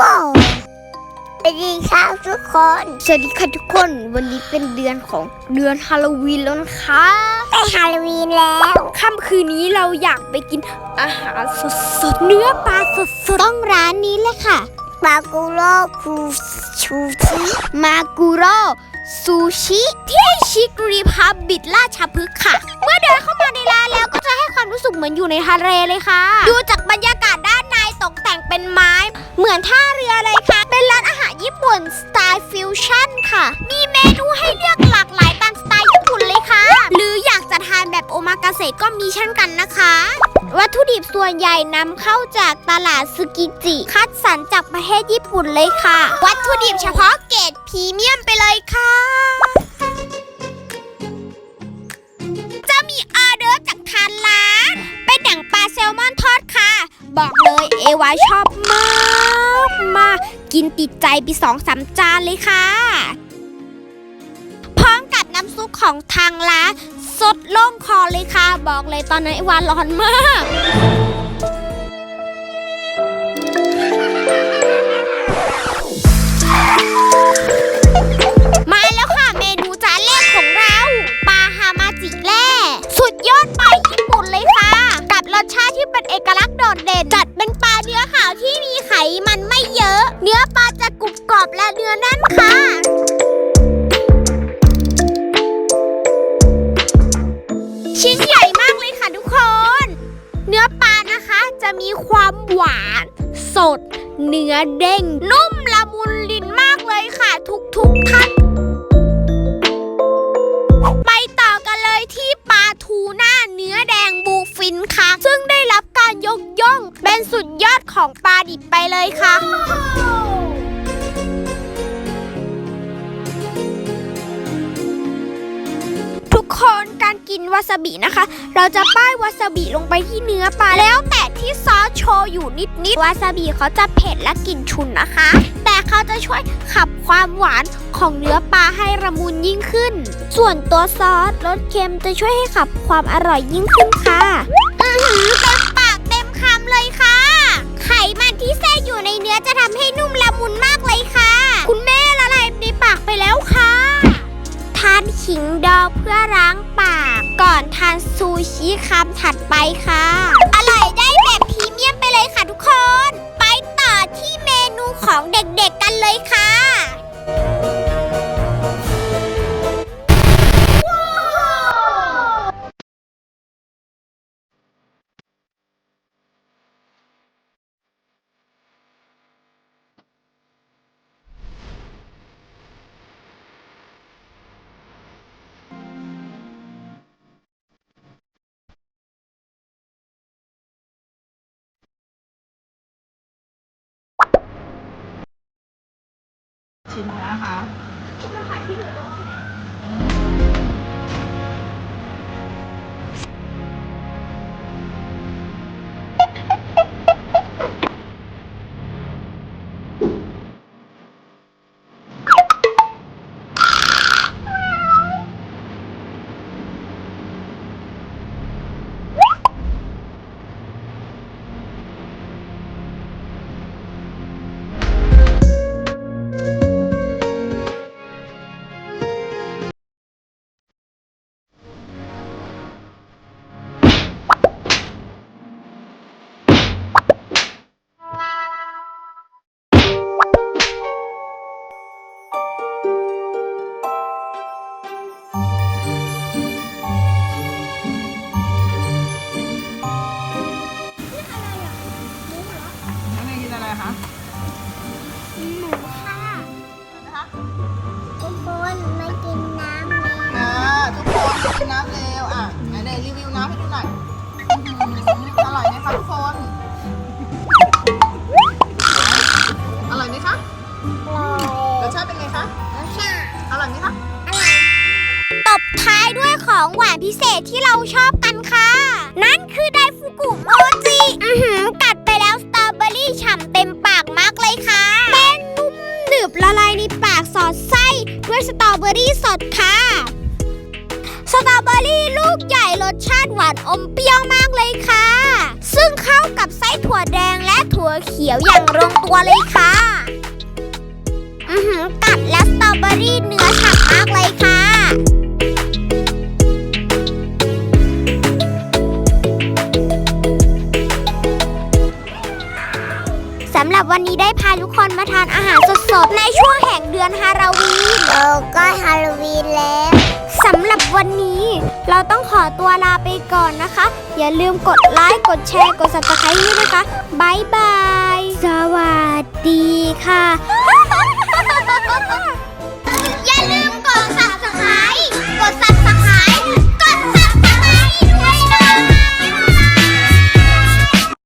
โก้สวัสดีครับทุกคน สวัสดีค่ะทุกคน วันนี้เป็นเดือนของเดือนฮาโลวีนแล้วนะคะไปฮาโลวีนแล้วค่ำคืนนี้เราอยากไปกินอาหารสดๆ เนื้อปลาสดๆ ต้องร้านนี้เลยค่ะบากูโรคูชูชิมากุโร่ซูชิที่ชิกรีพับบิทราชพฤกษ์ค่ะ เมื่อเดินเข้ามาในร้านแล้วก็จะให้ความรู้สึกเหมือนอยู่ในทะเลเลยค่ะ ดูจากบรรยากาศด้านใน ตกแต่งเป็นไม้ เหมือนท่าเรือเลยค่ะ เป็นร้านอาหารญี่ปุ่นสไตล์ฟิวชั่นค่ะ มีเมนูให้เลือกหลากหลายตามสไตล์ญี่ปุ่นเลยค่ะ หรืออยากจะทานแบบโอมากาเสะก็มีเช่นกันนะคะ วัตถุดิบส่วนใหญ่นำเข้าจากตลาดซึกิจิ คัดสรรจากประเทศญี่ปุ่นเลยค่ะ วัตถุดิบเฉพาะเกรดพรีเมียมไปเลยค่ะ จะมีออเดอร์จากทางร้าน เป็นหนังปลาแซลมอนทอด บอกเลยเอวาชอบมากมากกินติดใจไปสองสามจานเลยค่ะ พร้อมกับน้ำซุปของทางร้านสดโล่งคอเลยค่ะ บอกเลยตอนนั้นเอวาร้อนมาก อบและเนื้อแน่นค่ะ ชิ้นใหญ่มากเลยค่ะทุกคน เนื้อปลานะคะจะมีความหวาน สด เนื้อเด้ง นุ่มละมุนลิ้นมากเลยค่ะทุกทุกๆท่านไปต่อกันเลยที่ปลาทูน่าเนื้อแดงบูฟินค่ะ ซึ่งได้รับการยกย่อง เป็นสุดยอดของปลาดิบไปเลยค่ะ การกินวาซาบินะคะ เราจะป้ายวาซาบิลงไปที่เนื้อปลาแล้วแต่ที่ซอสโชว์อยู่นิดๆวาซาบิเขาจะเผ็ดและกลิ่นฉุนนะคะ แต่เขาจะช่วยขับความหวานของเนื้อปลาให้ระมุนยิ่งขึ้น ส่วนตัวซอสรสเค็มจะช่วยให้ขับความอร่อยยิ่งขึ้นค่ะอือหือเต็มปากเต็มคำเลยค่ะ ไขมันที่แทรกอยู่ในเนื้อจะทำให้นุ่มละมุนมากเลยค่ะ คุณแม่ละลายในปากไปแล้วค่ะ ทานขิงดองเพื่อล้างปา ก่อนทานซูชิคำถัดไปค่ะ อร่อยได้แบบพรีเมียมไปเลยค่ะทุกคน ไปต่อที่เมนูของเด็กๆกันเลยค่ะ ชิ้นนะคะ ท้ายด้วยของหวานพิเศษที่เราชอบกันค่ะ นั่นคือไดฟุกุโมจิอือหือกัดไปแล้วสตรอเบอรี่ฉ่ำเต็มปากมากเลยค่ะ เป็นนุ่มหนึบละลายในปากสอดไส้ด้วยสตรอเบอรี่สดค่ะ สตรอเบอรี่ลูกใหญ่รสชาติหวานอมเปรี้ยวมากเลยค่ะ ซึ่งเข้ากับไส้ถั่วแดงและถั่วเขียวอย่างลงตัวเลยค่ะ อือหือกัดและสตรอเบอรี่เนื้อฉ่ำมากเลยค่ะ วันนี้ได้พาทุกคนมาทานอาหารสดๆ ในช่วงแห่งเดือนฮาโลวีนโอ้ก็ฮาโลวีนแล้วสำหรับวันนี้เราต้องขอตัวลาไปก่อนนะคะ อย่าลืมกดไลค์ กดแชร์ กด subscribe ด้วยนะคะบายบาย สวัสดีค่ะอย่าลื